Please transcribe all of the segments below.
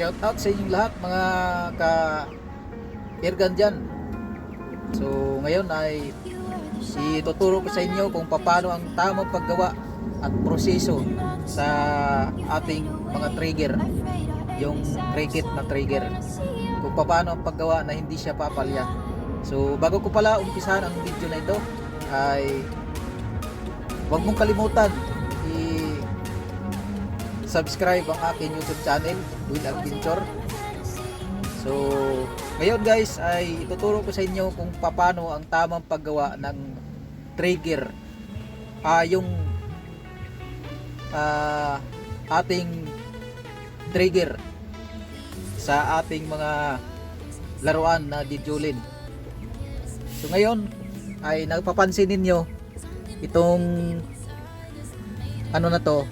shout out sa inyong lahat mga ka Irgan dyan. So ngayon ay ituturo ko sa inyo kung paano ang tamang paggawa at proseso sa ating mga trigger yung cricket na trigger kung paano ang paggawa na hindi siya papalya so bago ko pala umpisahan ang video na ito ay huwag mong kalimutan subscribe ang aking youtube channel Will Adventure so ngayon guys ay ituturo ko sa inyo kung paano ang tamang paggawa ng trigger ah yung ah, ating trigger sa ating mga laruan na dijulin. So ngayon ay nagpapansin ninyo itong ano na to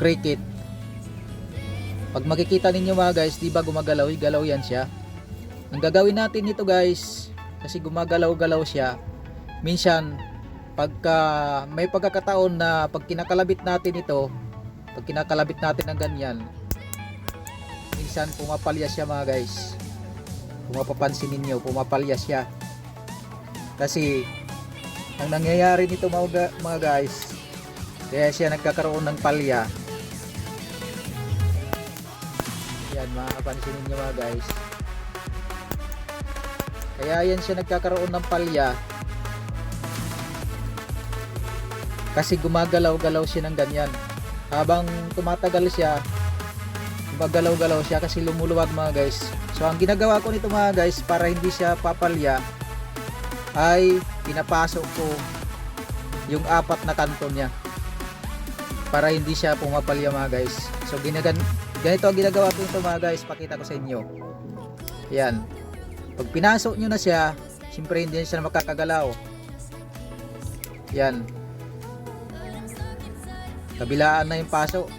cricket. Pag makikita ninyo mga guys, di ba gumagalaw? Galaw yan siya. Ang gagawin natin nito guys, kasi gumagalaw-galaw siya, minsan pagka may pagkakataon na pag kinakalabit natin ito, pag kinakalabit natin ng ganyan, minsan pumapalya siya mga guys. Kung mapapansin ninyo, pumapalya siya. Kasi ang nangyayari nito mga, ga- mga guys, kaya siya nagkakaroon ng palya. Yan, makapansin ninyo mga guys. Kaya yan siya nagkakaroon ng palya. Kasi gumagalaw-galaw siya ng ganyan. Habang tumatagal siya gumagalaw-galaw siya kasi lumuluwag mga guys. So ang ginagawa ko nito mga guys para hindi siya papalya ay pinapasok ko yung apat na kanto niya para hindi siya pumapalya mga guys. So ginagan ganito ang ginagawa ko nito mga guys. Pakita ko sa inyo. Yan. Pag pinasok nyo na siya siyempre hindi siya makakagalaw. Yan. Kabilaan na yung paso.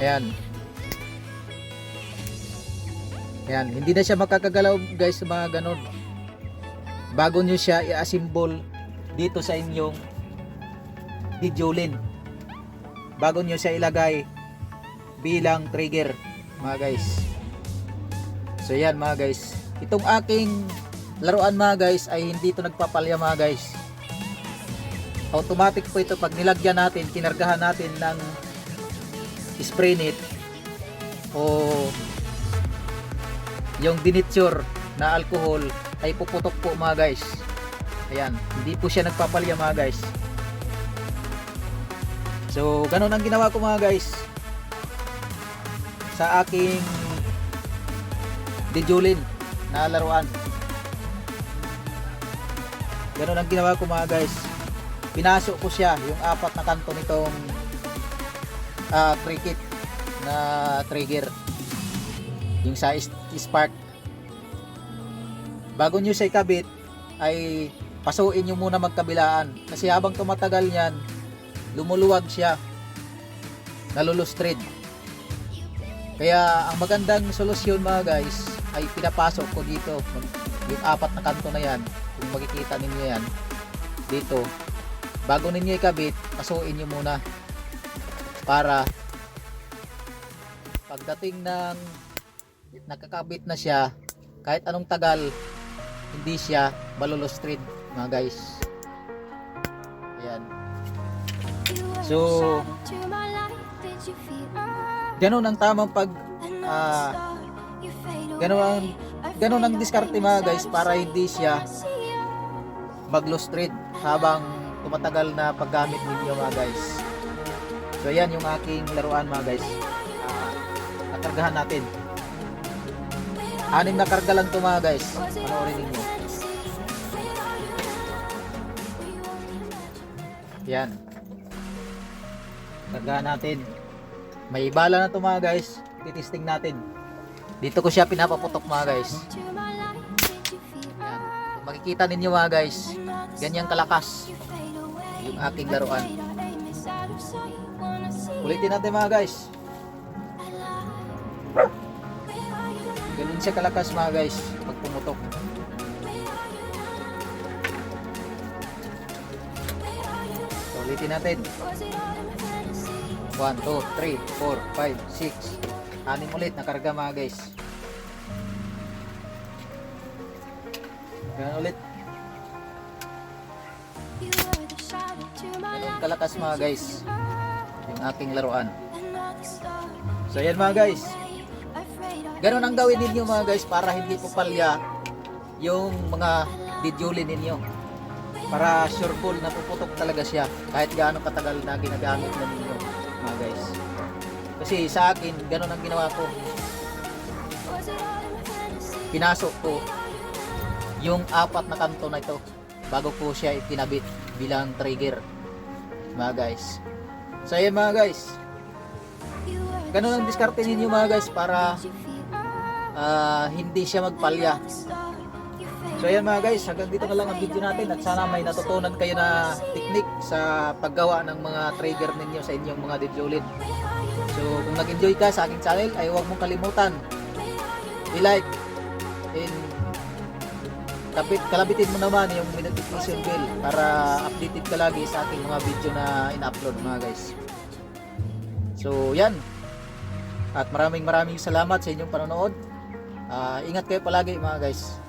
Ayan. Ayan. Hindi na siya makakagalaw guys mga ganon. Bago nyo siya i-assemble dito sa inyong dijolin bago nyo siya ilagay bilang trigger mga guys. So yan mga guys. Itong aking laruan mga guys ay hindi ito nagpapalya mga guys. Automatic po ito. Pag nilagyan natin, kinargahan natin ng spray net o yung dinitsure na alcohol ay puputok po mga guys. Ayan, hindi po siya nagpapalya mga guys so ganun ang ginawa ko mga guys. Sa aking dijulin na laruan. Ganun ang ginawa ko mga guys. Pinasok ko siya yung apat na kanto nitong ah, cricket na trigger. Yung sa spark. Bago nyo siya ikabit ay pasuin nyo muna magkabilaan. Kasi habang tumatagal yan lumuluwag siya. Nalulustrid kaya ang magandang solusyon mga guys ay pinapasok ko dito. Yung apat na kanto na yan kung makikita ninyo yan dito. Bago ninyo ikabit, pasuin nyo muna para pagdating ng nakakabit na siya kahit anong tagal hindi siya malulustrid mga guys so ganun ang tamang pag ah, ganun ang ganun ang diskarte mga guys para hindi siya maglustrid habang tumatagal na paggamit ninyo mga guys. So yan yung aking laruan mga guys. Uh, nakargahan natin. Anim na karga lang to mga guys. Panoorin ninyo. Yan kargahan natin. May bala na to mga guys. Titisting natin. Dito ko siya pinapaputok mga guys. Kung makikita ninyo mga guys ganyang kalakas yung aking laruan. Ulitin natin mga guys. Ganun siya kalakas mga guys pag pumutok. So ulitin natin 1, 2, 3, 4, 5, 6. Anim ulit nakarga mga guys. Ganun ulit. Ganun kalakas mga guys. Yung aking laruan. So yan mga guys. Ganun ang gawin ninyo mga guys para hindi po palya yung mga didyuli ninyo. Para sure full na puputok talaga siya kahit gaano katagal na ginagamit na ninyo mga guys. Kasi sa akin, ganun ang ginawa ko. Pinasok ko yung apat na kanto na ito bago ko siya ikinabit bilang trigger mga guys. So ayan mga guys, ganun ang diskarte ninyo mga guys para ah, hindi siya magpalya. So ayan mga guys, hanggang dito na lang ang video natin at sana may natutunan kayo na technique sa paggawa ng mga trigger ninyo sa inyong mga dijolin. So kung nag-enjoy ka sa aking channel ay huwag mong kalimutan i-like and kapit kalabitin mo naman yung notification bell para updated ka lagi sa aking mga video na in-upload mga guys. So yan. At maraming maraming salamat sa inyong panonood. Ah, ingat kayo palagi mga guys.